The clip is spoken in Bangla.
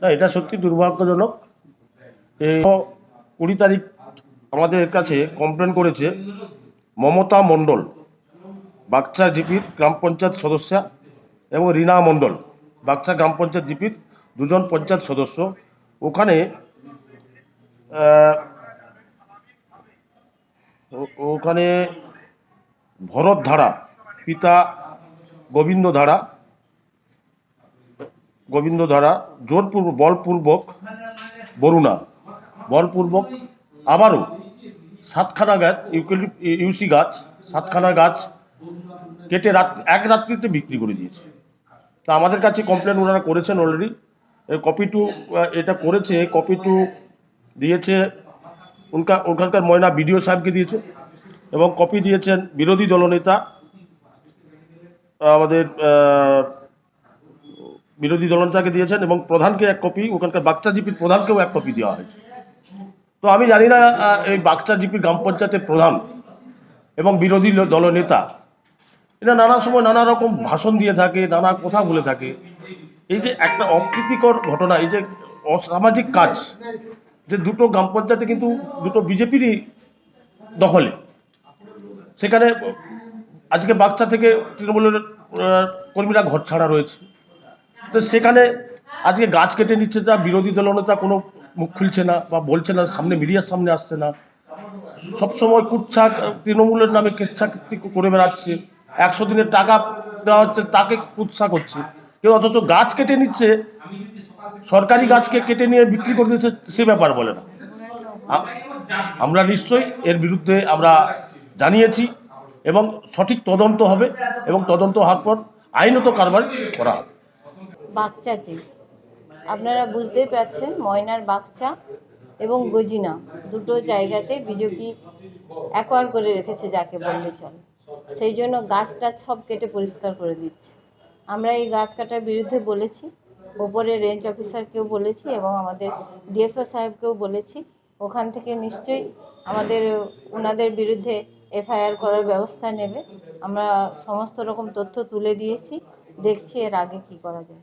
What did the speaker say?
না, এটা সত্যি দুর্ভাগ্যজনক। কুড়ি তারিখ আমাদের কাছে কমপ্লেন করেছে মমতা মণ্ডল, বাগচা জিপির গ্রাম পঞ্চায়েত সদস্যা এবং রীনা মণ্ডল, বাগচা গ্রাম পঞ্চায়েত জিপির দুজন পঞ্চায়েত সদস্য। ওখানে ওখানে ভরত ধারা, পিতা গোবিন্দ ধারা গোবিন্দ ধারা জোরপূর্বক বলপূর্বক বরুণা। বলপূর্বক আবারও সাতখানা গাছ ইউসি গাছ, সাতখানা গাছ কেটে রাত, এক রাত্রিতে বিক্রি করে দিয়েছে। তা আমাদের কাছে কমপ্লেন ওনারা করেছেন অলরেডি কপি টু এটা করেছে কপি টু দিয়েছে, উনকা, ওখানকার ময়না বিডিও সাহেবকে দিয়েছে এবং কপি দিয়েছেন বিরোধী দলনেতা, আমাদের বিরোধী দলনেতাকে দিয়েছেন এবং প্রধানকে এক কপি, ওখানকার বাগচা জিপির প্রধানকেও এক কপি দেওয়া হয়েছে। তো আমি জানি না এই বাগচা জিপির গ্রাম পঞ্চায়েতের প্রধান এবং বিরোধী দলনেতা এরা নানা সময় নানা রকম ভাষণ দিয়ে থাকে, নানা কথা বলে থাকে। এই যে একটা অপ্রীতিকর ঘটনা, এই যে অসামাজিক কাজ, যে দুটো গ্রাম পঞ্চায়েতে কিন্তু দুটো বিজেপিরই দখলে। সেখানে আজকে বাচ্চা থেকে তৃণমূলের কর্মীরা ঘর ছাড়া রয়েছে। তো সেখানে আজকে গাছ কেটে নিচ্ছে যা বিরোধী দলনেতা কোনো মুখ খুলছে না বা বলছে না, সামনে, মিডিয়ার সামনে আসছে না। সবসময় কুচ্ছা তৃণমূলের নামে কেচ্ছাকৃতি করে বেড়াচ্ছে। একশো দিনের টাকা দেওয়া হচ্ছে, তাকে কুৎসা করছে। কেউ অথচ গাছ কেটে নিচ্ছে, সরকারি গাছকে কেটে নিয়ে বিক্রি করে দিচ্ছে, সে ব্যাপার বলে না। আমরা নিশ্চয়ই এর বিরুদ্ধে আমরা জানিয়েছি এবং সঠিক তদন্ত হবে এবং তদন্ত হওয়ার পর আইনত কারবার করা হবে। বাগচাটি আপনারা বুঝতেই পারছেন, ময়নার বাগচা এবং গজিনা দুটো জায়গাতে বিজেপি অ্যাকোয়ার করে রেখেছে যাকে বললে চলে। সেই জন্য গাছ টাছ সব কেটে পরিষ্কার করে দিচ্ছে। আমরা এই গাছ কাটার বিরুদ্ধে বলেছি ওপরে রেঞ্জ অফিসারকেও বলেছি এবং আমাদের ডিএফও সাহেবকেও বলেছি। ওখান থেকে নিশ্চয়ই আমাদের ওনাদের বিরুদ্ধে এফআইআর করার ব্যবস্থা নেবে। আমরা সমস্ত রকম তথ্য তুলে দিয়েছি, দেখছি এর আগে কি করা যায়।